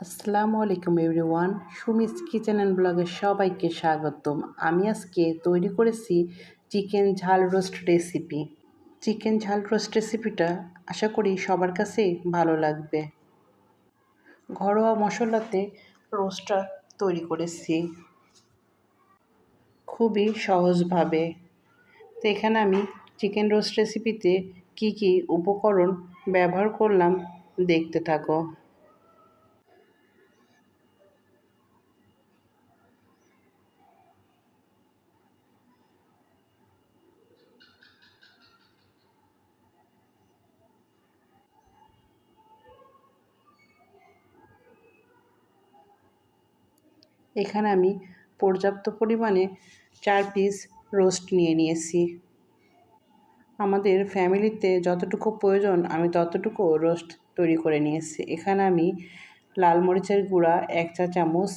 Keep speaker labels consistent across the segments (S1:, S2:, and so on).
S1: আসসালামু আলাইকুম everyone. Sumi's kitchen and ব্লগের সবাইকে স্বাগতম। আমি আজকে তৈরি করেছি চিকেন ঝাল রোস্ট রেসিপি। চিকেন ঝাল রোস্ট রেসিপিটা আশা করি সবার কাছেই ভালো লাগবে। ঘরোয়া মশলাতে রোস্টটা তৈরি করেছি। খুবই সহজভাবে। তো এখানে আমি চিকেন রোস্ট রেসিপিতে কি কি উপকরণ ব্যবহার করলাম দেখতে থাকো। এখানে আমি পর্যাপ্ত পরিমাণে চার পিস রোস্ট নিয়ে নিয়েছি। আমাদের ফ্যামিলিতে যতটুকু প্রয়োজন, আমি ততটুকু রোস্ট তৈরি করে নিয়েছি। এখানে আমি লাল মরিচের গুঁড়া এক চা চামচ,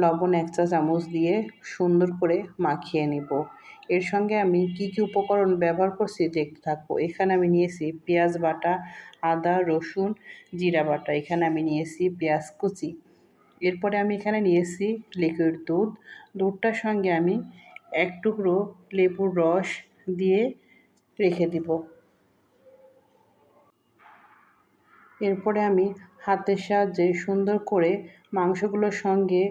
S1: লবণ এক চা চামচ দিয়ে সুন্দর করে মাখিয়ে নেব। এর সঙ্গে আমি কি কি উপকরণ ব্যবহার করছি দেখতে থাকব। এখানে আমি নিয়েছি পেঁয়াজ বাটা, আদা, রসুন, জিরা বাটা। এখানে আমি নিয়েছি পেঁয়াজ কুচি। এরপরে আমি এখানে নিয়েছি লিকুইড দুধ। দুধটার সঙ্গে আমি এক টুকরো লেবুর রস দিয়ে রেখে দিব। এরপরে আমি হাতের সাহায্যে সুন্দর করে মাংসগুলোর সঙ্গে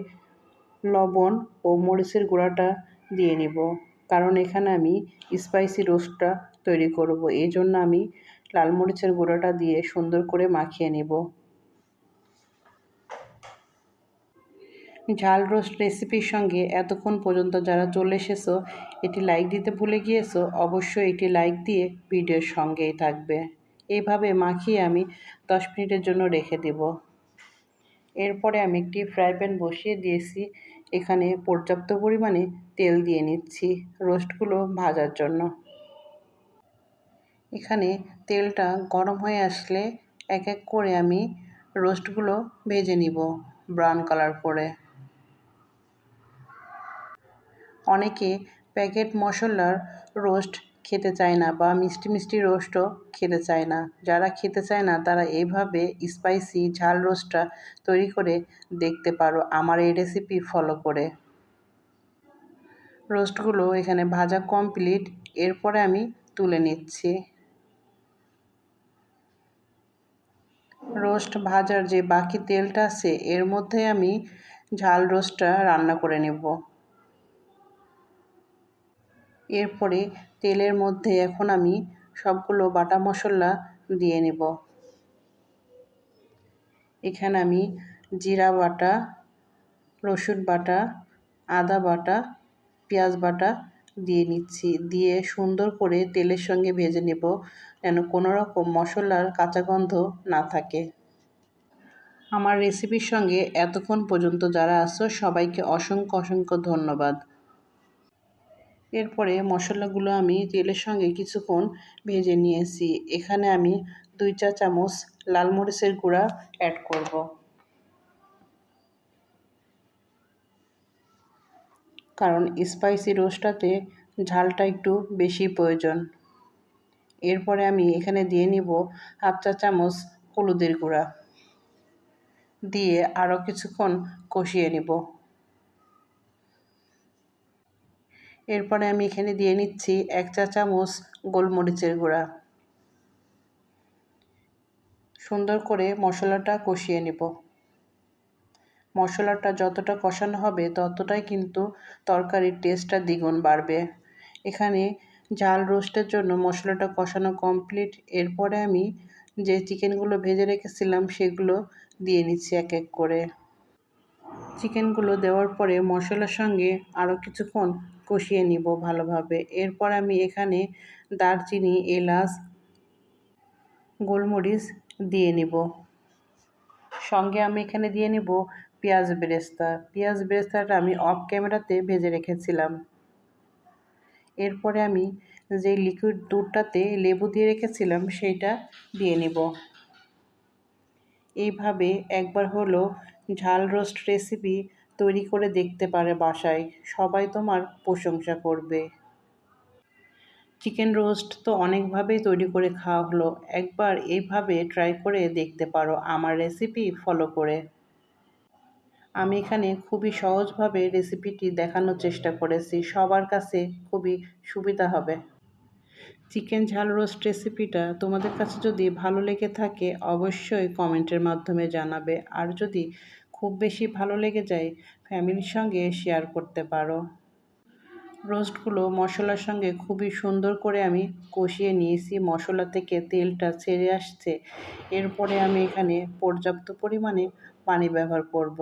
S1: লবণ ও মরিচের গুঁড়াটা দিয়ে নিব। কারণ এখানে আমি স্পাইসি রোস্টটা তৈরি করব। এই জন্য আমি লাল মরিচের গুঁড়োটা দিয়ে সুন্দর করে মাখিয়ে নেব। ঝাল রোস্ট রেসিপির সঙ্গে এতক্ষণ পর্যন্ত যারা চলে এসেছ, এটি লাইক দিতে ভুলে গিয়েছো, অবশ্যই এটি লাইক দিয়ে ভিডিওর সঙ্গেই থাকবে। এইভাবে মাখিয়ে আমি দশ মিনিটের জন্য রেখে দেব। এরপরে আমি একটি ফ্রাই প্যান বসিয়ে দিয়েছি। এখানে পর্যাপ্ত পরিমাণে তেল দিয়ে নিচ্ছি রোস্টগুলো ভাজার জন্য। এখানে তেলটা গরম হয়ে আসলে এক এক করে আমি রোস্টগুলো ভেজে নিব ব্রাউন কালার করে। অনেকে প্যাকেট মশলার রোস্ট খেতে চায় না বা মিষ্টি মিষ্টি রোস্টও খেতে চায় না। যারা খেতে চায় না, তারা এইভাবে স্পাইসি ঝাল রোস্টটা তৈরি করে দেখতে পারো। আমার এই রেসিপি ফলো করে। রোস্টগুলো এখানে ভাজা কমপ্লিট। এরপরে আমি তুলে নিচ্ছি। রোস্ট ভাজার যে বাকি তেলটা আছে, এর মধ্যে আমি ঝাল রোস্টটা রান্না করে নেব। এরপরে তেলের মধ্যে এখন আমি সবগুলো বাটা মশলা দিয়ে নেব। এখানে আমি জিরা বাটা, রসুন বাটা, আদা বাটা, পেঁয়াজ বাটা দিয়ে নিচ্ছি। দিয়ে সুন্দর করে তেলের সঙ্গে ভেজে নেব যেন কোনো রকম মশলার কাঁচা গন্ধ না থাকে। আমার রেসিপির সঙ্গে এতক্ষণ পর্যন্ত যারা আসো সবাইকে অসংখ্য অসংখ্য ধন্যবাদ। এরপরে মশলাগুলো আমি তেলের সঙ্গে কিছুক্ষণ ভেজে নিয়েছি। এখানে আমি দুই চা চামচ লাল মরিচের গুঁড়া অ্যাড করব। কারণ স্পাইসি রোস্টটাতে ঝালটা একটু বেশি প্রয়োজন। এরপরে আমি এখানে দিয়ে নিব হাফ চা চামচ হলুদের গুঁড়া। দিয়ে আরও কিছুক্ষণ কষিয়ে নেব। এরপরে আমি এখানে দিয়ে নিচ্ছি এক চা চামচ গোলমরিচের গুঁড়া। সুন্দর করে মশলাটা কষিয়ে নেব। মশলাটা যতটা কষানো হবে ততটাই কিন্তু তরকারির টেস্টটা দ্বিগুণ বাড়বে। এখানে ঝাল রোস্টের জন্য মশলাটা কষানো কমপ্লিট। এরপরে আমি যে চিকেনগুলো ভেজে রেখেছিলাম সেগুলো দিয়ে নিচ্ছি এক এক করে। চিকেনগুলো দেওয়ার পরে মশলার সঙ্গে আরও কিছুক্ষণ কষিয়ে নিব ভালোভাবে। এরপর আমি এখানে দারচিনি, এলাচ, গোলমরিচ দিয়ে নিব। সঙ্গে আমি এখানে দিয়ে নিব পেঁয়াজ বেরেস্তা। পেঁয়াজ বেরেস্তাটা আমি অফ ক্যামেরাতে ভেজে রেখেছিলাম। এরপরে আমি যে লিকুইড দুধটাতে লেবু দিয়ে রেখেছিলাম সেইটা দিয়ে নিব। এইভাবে একবার হলো ঝাল রোস্ট রেসিপি তৈরি করে দেখতে পারে বাসায়। সবাই তোমার প্রশংসা করবে। চিকেন রোস্ট তো অনেকভাবেই তৈরি করে খাওয়া হলো। একবার এইভাবে ট্রাই করে দেখতে পারো। আমার রেসিপি ফলো করে। আমি এখানে খুবই সহজভাবে রেসিপিটি দেখানোর চেষ্টা করেছি। সবার কাছে খুবই সুবিধা হবে। চিকেন ঝাল রোস্ট রেসিপিটা তোমাদের কাছে যদি ভালো লেগে থাকে, অবশ্যই কমেন্টের মাধ্যমে জানাবে। আর যদি খুব বেশি ভালো লেগে যায় ফ্যামিলির সঙ্গে শেয়ার করতে পারো। রোস্টগুলো মশলার সঙ্গে খুবই সুন্দর করে আমি কষিয়ে নিয়েছি। মশলা থেকে তেলটা ছেড়ে আসছে। এরপরে আমি এখানে পর্যাপ্ত পরিমাণে পানি ব্যবহার করব।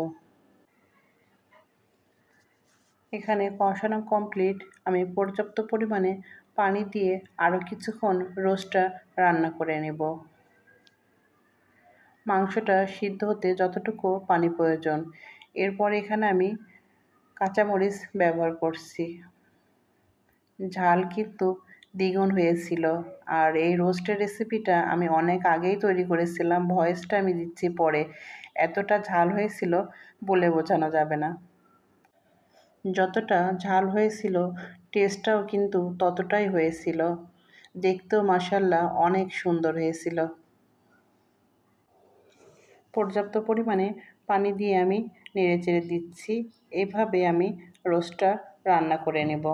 S1: এখানে কষানো কমপ্লিট আমি পর্যাপ্ত পরিমাণে পানি দিয়ে আরও কিছুক্ষণ রোস্টটা রান্না করে নেব। মাংসটা সিদ্ধ হতে যতটুকু পানি প্রয়োজন। এরপর এখানে আমি কাঁচামরিচ ব্যবহার করছি। ঝাল কিন্তু দ্বিগুণ হয়েছিল। আর এই রোস্টের রেসিপিটা আমি অনেক আগেই তৈরি করেছিলাম, ভয়েসটা আমি দিচ্ছি পরে। এতটা ঝাল হয়েছিল বলে বোঝানো যাবে না। যতটা ঝাল হয়েছিল, টেস্টটাও কিন্তু ততটাই হয়েছিল। দেখতেও মাসাল্লাহ অনেক সুন্দর হয়েছিল। পর্যাপ্ত পরিমাণে পানি দিয়ে আমি নেড়ে চেড়ে দিচ্ছি। এভাবে আমি রোস্টটা রান্না করে নেব।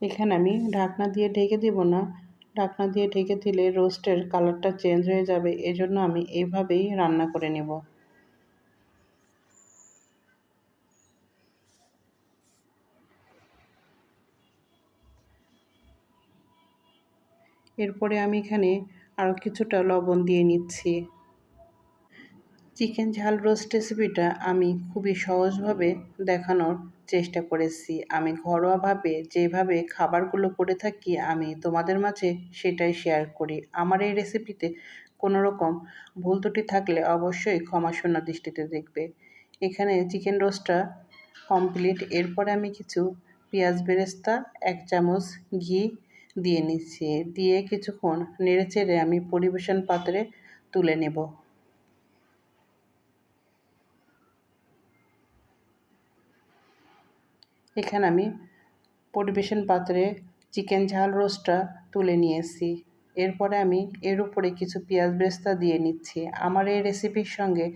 S1: এখানে আমি ঢাকনা দিয়ে ঢেকে দিব না। ঢাকনা দিয়ে ঢেকে দিলে রোস্টের কালারটা চেঞ্জ হয়ে যাবে। এজন্য আমি এইভাবেই রান্না করে নেব। এরপরে আমি এখানে আরও কিছুটা লবণ দিয়ে নিচ্ছি। চিকেন ঝাল রোস্ট রেসিপিটা আমি খুবই সহজভাবে দেখানোর চেষ্টা করেছি। আমি ঘরোয়াভাবে যেভাবে খাবারগুলো করে থাকি, আমি তোমাদের মাঝে সেটাই শেয়ার করি। আমার এই রেসিপিতে কোনো রকম ভুল ত্রুটি থাকলে অবশ্যই ক্ষমাশূন্য দৃষ্টিতে দেখবে। এখানে চিকেন রোস্টটা কমপ্লিট। এরপরে আমি কিছু পেঁয়াজ বেরেস্তা, এক চামচ ঘি দিয়ে নিচ্ছি। দিয়ে কিছুক্ষণ নেড়ে চেড়ে আমি পরিবেশন পাত্রে তুলে নেব। এখানে আমি পরিবেশন পাত্রে চিকেন ঝাল রোস্টটা তুলে নিয়েছি। এরপরে আমি এর উপরে কিছু পেঁয়াজ বেস্তা দিয়ে নিচ্ছি। আমার এই রেসিপির সঙ্গে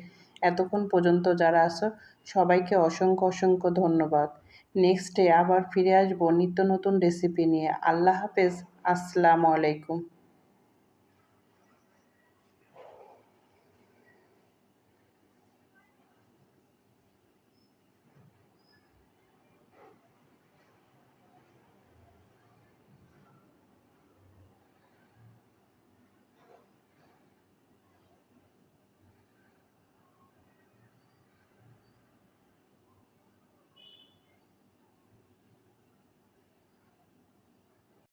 S1: এতক্ষণ পর্যন্ত যারা আসো সবাইকে অসংখ্য অসংখ্য ধন্যবাদ। নেক্সটে আবার ফিরে আসব নিত্য নতুন রেসিপি নিয়ে। আল্লাহ হাফেজ। আসসালামু আলাইকুম।